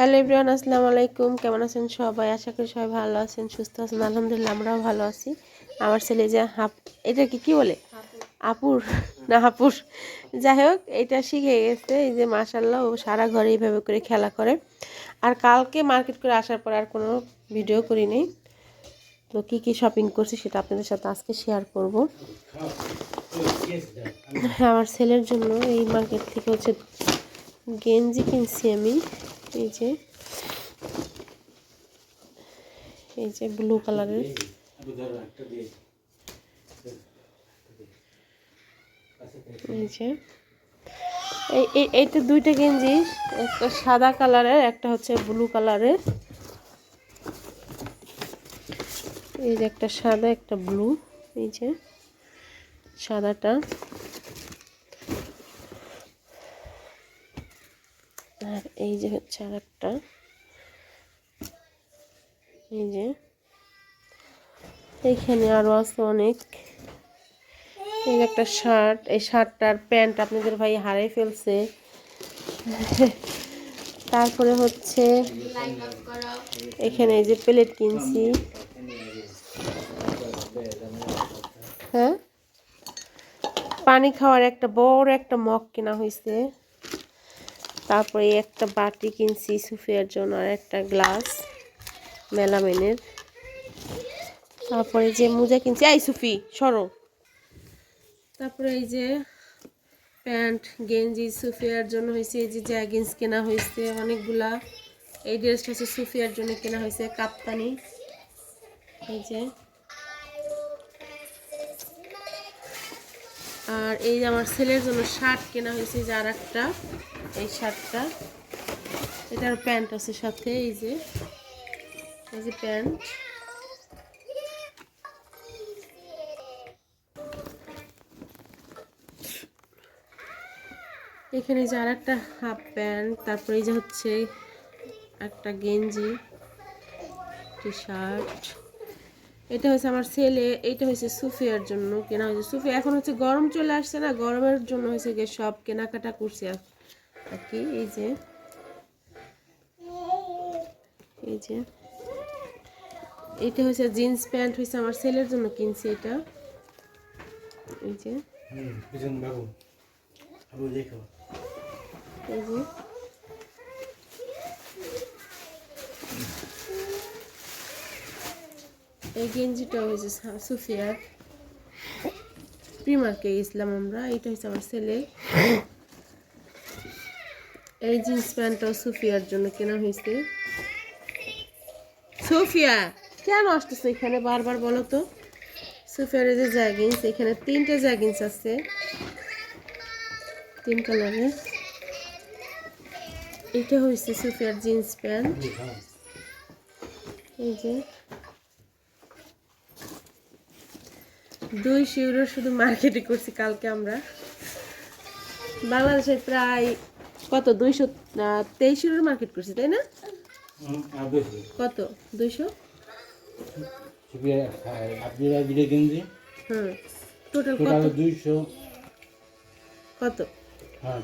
Hello everyone, আসসালামু আলাইকুম। কেমন আছেন সবাই? আশা করি সবাই ভালো আছেন, সুস্থ আছেন। আলহামদুলিল্লাহ, আমরাও ভালো আছি। আমার ছেলে যে হাপ, এটা কি কি বলে? আপুর না, হাপুর। যাই হোক, এটা শিখে গেছে। এই যে মাসাল্লাহ ও সারা ঘরে এইভাবে করে খেলা করে। আর কালকে মার্কেট করে আসার পর আর কোনো ভিডিও করি নেই। তো কি কি শপিং করছি সেটা আপনাদের সাথে আজকে শেয়ার করব। হ্যাঁ আমার ছেলের জন্য এই মার্কেট থেকে হচ্ছে গেঞ্জি কিনছি আমি। এই যে এই যে ব্লু কালারের এই এই- এইটা দুইটা গেঞ্জি, একটা সাদা কালারের একটা হচ্ছে ব্লু কালারের এই যে একটা সাদা, একটা ব্লু এই যে, সাদাটা আর এই যে হচ্ছে আর একটা এই যে। এইখানে আরও আছে অনেক। এই একটা শার্ট। এই শার্টটার প্যান্ট আপনাদের ভাই হারিয়ে ফেলছে। তারপরে হচ্ছে এখানে এই যে প্লেট কিনছি। হ্যাঁ? পানি খাওয়ার একটা বড় একটা মগ কেনা হয়েছে তারপরে একটা বাটি কিনছি সুফিয়ার জন্য আর একটা গ্লাস মেলামেনের। তারপরে যে মোজা কিনছি আই সুফি, সরো। তারপরে এই যে প্যান্ট, গেঞ্জি সুফিয়ার জন্য হয়েছে, এই যে জ্যাগিন্স কেনা হয়েছে, অনেকগুলা। এই ড্রেসটা হচ্ছে সুফিয়ার জন্য কেনা হয়েছে, কাপ্তানি। এই যে আর এই যে আমার ছেলের জন্য শার্ট কেনা হয়েছে যে আর একটা। এই শার্টটা। এটার প্যান্ট আছে সাথে, এই যে। এই যে প্যান্ট। এখানে যে আর একটা হাফ প্যান্ট, তারপরে এই যে হচ্ছে একটা গেঞ্জি টি শার্ট। এটা হচ্ছে আমার ছেলে এটা হচ্ছে সুফিয়ার জন্য কেনা হয়েছে। সুফি এখন হচ্ছে গরম চলে আসছে না গরমের জন্য হয়েছে গিয়ে সব কেনাকাটা করছি আর কি এই যে। এই যে। এটা হচ্ছে জিন্স প্যান্ট হয়েছে আমার ছেলের জন্য কিনছি এটা। এই যে। এই যে। এই গেঞ্জিটা হয়েছে সুফিয়ার। প্রিমার্কে গেছিলাম আমরা এটা হচ্ছে আমার ছেলে। এই জিন্স প্যান্টটাও সুফিয়ার জন্য কেনা হয়েছে সুফিয়া কেন আসতেছে এখানে বারবার বলো তো? সুফিয়ার যে জ্যাগিন্স এখানে তিনটে জ্যাগিন্স আছে। তিন কালারের। এটা হয়েছে সুফিয়ার জিন্স প্যান্ট। এই যে। দুই শিউরো শুধু মার্কেটে করছি কালকে আমরা। বাংলাদেশে প্রায় কত? দুইশো তেইশ ইউরোর মার্কেট করছি তাই না? কত? দুইশো? আপনারা হুম। টোটাল কত? দুইশো কত? হ্যাঁ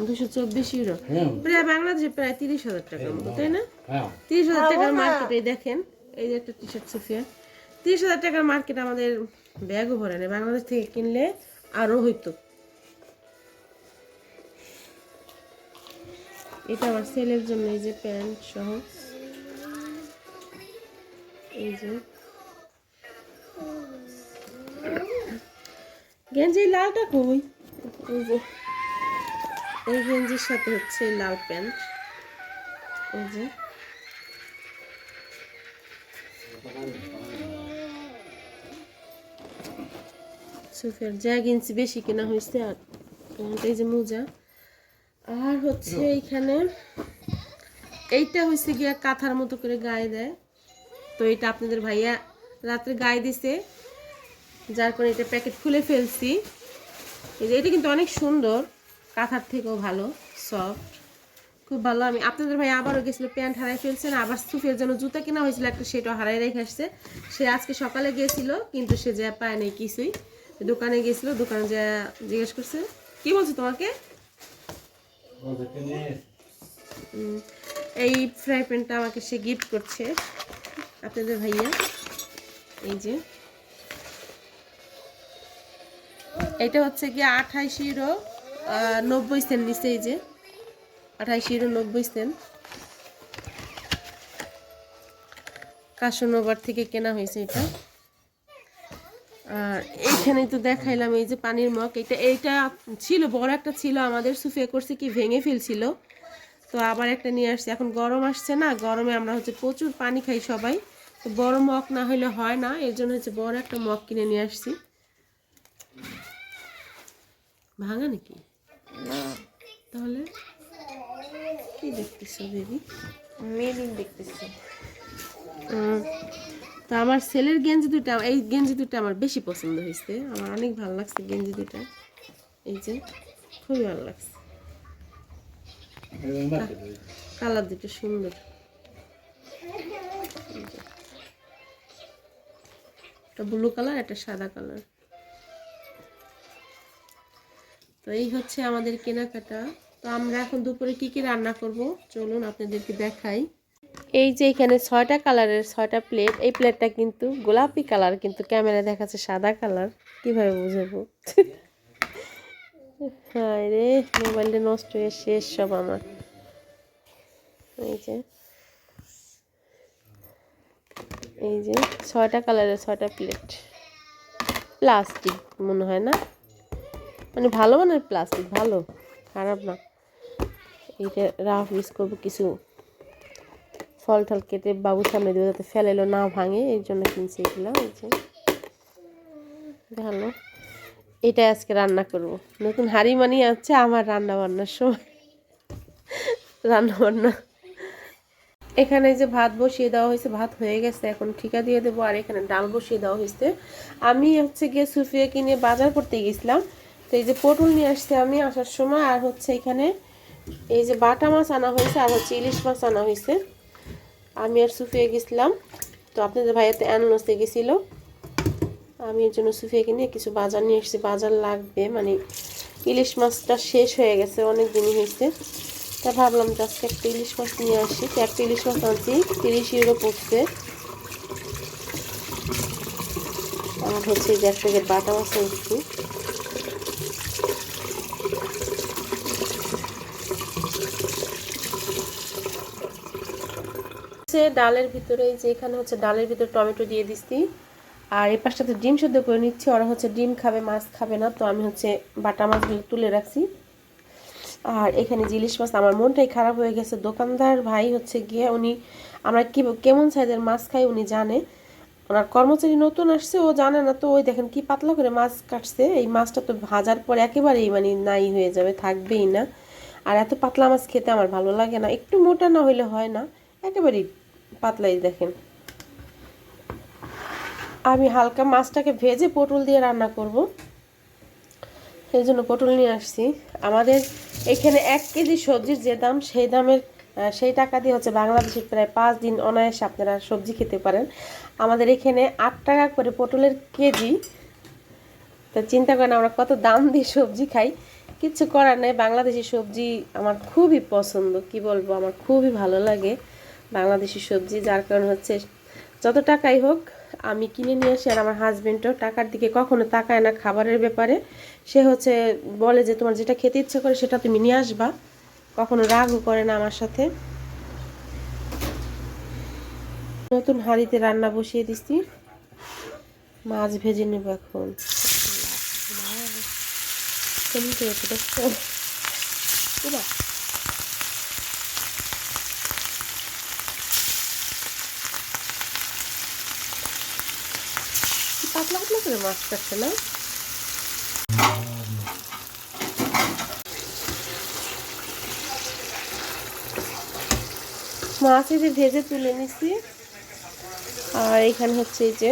দুশো চব্বিশ ইউরো হ্যাঁ প্রায় বাংলাদেশে প্রায় তিরিশ হাজার মতো তাই না? হ্যাঁ। তিরিশ হাজার টাকার মার্কেটে দেখেন এই যে একটা টি শার্ট সুফিয়া। তিরিশ হাজার টাকার মার্কেট আমাদের ব্যাগও ভরে নেই বাংলাদেশ থেকে কিনলে আরও হইতো। এটা আমার ছেলের জন্য, এই যে প্যান্ট সহ। এই যে। গেঞ্জি, লালটা কই? এই গেঞ্জির সাথে হচ্ছে লাল প্যান্ট এই যে। সুফিয়ার জ্যাগিন্স বেশি কেনা হয়েছে আর এই যে মোজা। আর হচ্ছে এইখানে এইটা হচ্ছে গিয়া কাঁথার মতো করে গায়ে দেয়। তো এটা আপনাদের ভাইয়া রাত্রে গায়ে দিছে যার কারণে এটা প্যাকেট খুলে ফেলছি। এই যে এটা কিন্তু অনেক সুন্দর কাঁথার থেকেও ভালো সফট খুব ভালো। আমি আপনাদের ভাই আবারও গেছিল প্যান্ট হারাই ফেলছেন আবার সুফের জন্য জুতা কেনা হয়েছিল একটা সেটাও হারাই রেখে আসছে। সে আজকে সকালে গিয়েছিল কিন্তু সে যা পায় নাই কিছুই। দোকানে গেছিল দোকানে যা জিজ্ঞেস করছে কি বলছো তোমাকে? এই ফ্রাই প্যানটা আমাকে সে গিফট করছে আপনাদের ভাইয়া। এই যে। এটা হচ্ছে গিয়ে আঠাইশ ইউরো নব্বই সেন্ট নিচে এই যে। আঠাইশ ইউরো নব্বই সেন্ট। কাশনগর থেকে কেনা হয়েছে এটা। আর এইখানে তো দেখাইলাম এই যে পানির মগ এটা এইটা ছিল বড় একটা ছিল আমাদের সুফিয়া করছে কি ভেঙে ফেলছিল। তো আবার একটা নিয়ে আসছে এখন গরম আসছে না গরমে আমরা হচ্ছে প্রচুর পানি খাই সবাই। তো বড় মগ না হলে হয় না এর জন্য হচ্ছে বড় একটা মগ কিনে নিয়ে আসছি। ভাঙা নাকি? তাহলে কি দেখতেছো বেবি? মেলিন দেখতেছি। তো আমার ছেলের গেঞ্জি দুটা এই গেঞ্জি দুটো আমার বেশি পছন্দ হয়েছে। আমার অনেক ভালো লাগছে গেঞ্জি দুটা এই যে খুবই ভালো লাগছে। কালার দুটো সুন্দর। একটা ব্লু কালার একটা সাদা কালার। তো এই হচ্ছে আমাদের কেনাকাটা। তো আমরা এখন দুপুরে কি কি রান্না করব? চলুন আপনাদেরকে দেখাই। এই যে এখানে ছয়টা কালারের ছয়টা প্লেট এই প্লেটটা কিন্তু গোলাপি কালার, কিন্তু ক্যামেরা দেখাচ্ছে সাদা কালার। কীভাবে বুঝাবো? হায় রে, মোবাইলটা নষ্ট হয়ে শেষ সব আমার। এই যে। এই যে ছয়টা কালারের ছয়টা প্লেট প্লাস্টিক, মনে হয় না? মানে ভালো মানের প্লাস্টিক, ভালো, খারাপ না। এইটা রাফ ইউজ করব কিছু ফল টল কেটে বাবুর সামনে দেবো যাতে ফেলেলো না ভাঙে এই জন্য কিনছি এগুলো, এই যে। এটা আজকে রান্না করব। নতুন হাড়ি মানি আছে আমার রান্না বান্নার সময়। রান্না বান্না এখানে যে ভাত বসিয়ে দেওয়া হয়েছে, ভাত হয়ে গেছে, এখন ঠিকা দিয়ে দেবো, আর এখানে ডাল বসিয়ে দেওয়া হয়েছে। আমি হচ্ছে গিয়ে সুফিয়াকে কিনে বাজার করতে গেছিলাম, তো এই যে পটল নিয়ে আসছে আমি আসার সময়, আর হচ্ছে এখানে এই যে বাটা মাছ আনা হয়েছে, আর হচ্ছে ইলিশ মাছ আনা হয়েছে। আমি আর সুফিয়া গেছিলাম। তো আপনাদের ভাইয়াতে অ্যানলসে গেছিল। আমি এর জন্য সুফিয়াকে নিয়ে কিছু বাজার নিয়ে এসেছি বাজার লাগবে মানে ইলিশ মাছটা শেষ হয়ে গেছে অনেক দিনই হয়েছে। তা ভাবলাম যে আজকে একটা ইলিশ মাছ নিয়ে আসি। তো একটা ইলিশ মাছ আনছি, তিরিশ ইউরো পড়ছে। আর হচ্ছে যে এক প্যাকেট বাটা মাছ আনছি। হচ্ছে ডালের ভিতরে যে এখানে হচ্ছে ডালের ভিতরে টমেটো দিয়ে দিচ্ছি। আর এই পাশটাতে ডিম সেদ্ধ করে নিচ্ছি। ওরা হচ্ছে ডিম খাবে, মাছ খাবে না, তো আমি হচ্ছে বাটা মাছগুলো তুলে রাখছি। আর এখানে যে ইলিশ মাছ, আমার মনটাই খারাপ হয়ে গেছে। দোকানদার ভাই হচ্ছে গিয়ে, উনি আমরা কি, কেমন সাইজের মাছ খাই উনি জানে। ওনার কর্মচারী নতুন আসছে, ও জানে না, তো ওই দেখেন কি পাতলা করে মাছ কাটছে। এই মাছটা তো ভাজার পর একেবারেই মানে নাই হয়ে যাবে, থাকবেই না। আর এত পাতলা মাছ খেতে আমার ভালো লাগে না। একটু মোটা না হইলে হয় না, একেবারেই পাতলাই দেখেন। আমি হালকা মাছটাকে ভেজে পটল দিয়ে রান্না করব। সেই জন্য পটল নিয়ে আসছি। আমাদের এখানে এক কেজি সবজির যে দাম, সেই দামের সেই টাকা দিয়ে হচ্ছে বাংলাদেশে প্রায় পাঁচ দিন অনায়াসে আপনারা সবজি খেতে পারেন। আমাদের এখানে আট টাকা করে পটলের কেজি। তো চিন্তা করেন আমরা কত দাম দিয়ে সবজি খাই। কিচ্ছু করার নেই। বাংলাদেশি সবজি আমার খুবই পছন্দ। কি বলব? আমার খুবই ভালো লাগে। বাংলাদেশি সবজি, যার কারণ হচ্ছে যত টাকাই হোক, আমি কিনে নিয়ে আসি আর আমার হাজব্যান্ডও টাকার দিকে কখনো তাকায় না খাবারের ব্যাপারে। সে হচ্ছে বলে যে, তোমার যেটা খেতে ইচ্ছে করে, সেটা তুমি নিয়ে আসবা। কখনো রাগও করে না আমার সাথে। নতুন হাঁড়িতে রান্না বসিয়ে দিচ্ছি মাছ ভেজে নেব এখন। এবার কি পাতলা পাতলা করে মাছ যে ভেজে তুলে নিছি। আর এখানে হচ্ছে এই যে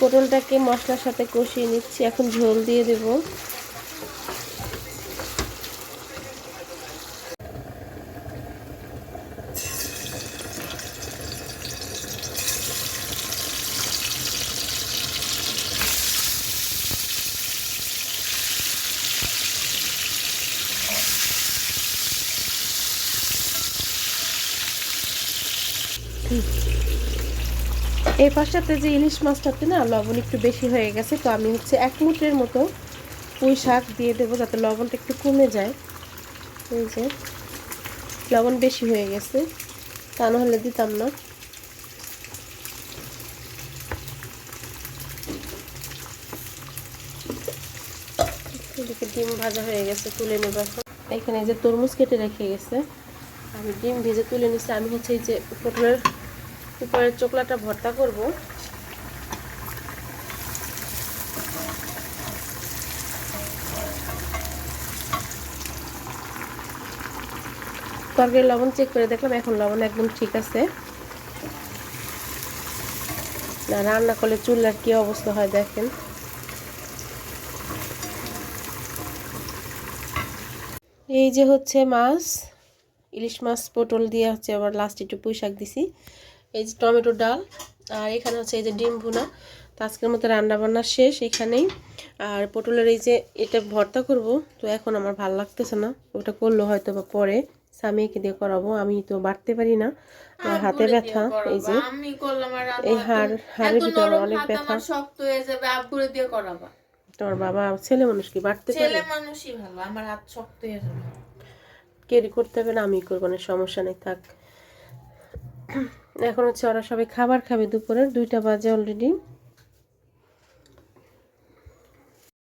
পটলটাকে মশলার সাথে কষিয়ে নিচ্ছি। এখন ঝোল দিয়ে দেবো। এই পাশাতে যে ইলিশ মাছটাতে না লবণ একটু বেশি হয়ে গেছে, তো আমি হচ্ছে এক মুঠের মতো পুঁই শাক দিয়ে দেবো যাতে লবণটা একটু কমে যায়। এই যে, লবণ বেশি হয়ে গেছে, তা নাহলে দিতাম না। ডিম ভাজা হয়ে গেছে, তুলে নেব এখন। এখানে যে তরমুজ কেটে রেখে গেছে, আমি ডিম ভেজে তুলে নিচ্ছি আমি হচ্ছে এই যে পটলের উপরের চোকলাটা ভর্তা করব। তরকারি লবণ চেক করে দেখলাম, এখন লবণ একদম ঠিক আছে। না, রান্না করলে চুলার কি অবস্থা হয় দেখেন। এই যে হচ্ছে মাছ, ইলিশ মাছ, পটল দিয়ে হচ্ছে আবার লাস্ট একটু পুঁই শাক দিছি। এই যে টমেটো ডাল আর এখানে হচ্ছে এই যে ডিম ভুনা। তো আজকের মতো রান্না বান্না শেষ এখানেই। আর পটলের এই যে এটা ভর্তা করব তো এখন আমার ভালো লাগতেছে না। ওটা করল হয়তো বা পরে স্বামীকে দিয়ে করাবো। আমি তো বাড়তে পারি না। আমার হাতে ব্যথা এই যে আর এই হাড় হাড়ের ভিতরে অনেক ব্যথা। শক্ত হয়ে যাবে আব্বুরে দিয়ে করাবা। তোমার বাবা ছেলে মানুষ কি বাড়তে পারে? ছেলে মানুষই ভালো আমার হাত শক্ত হয়ে যাবে। ক্যারি করতে হবে না আমি করব না সমস্যা নেই থাক। এখন হচ্ছে ওরা সবাই খাবার খাবে দুপুরের দুইটা বাজে অলরেডি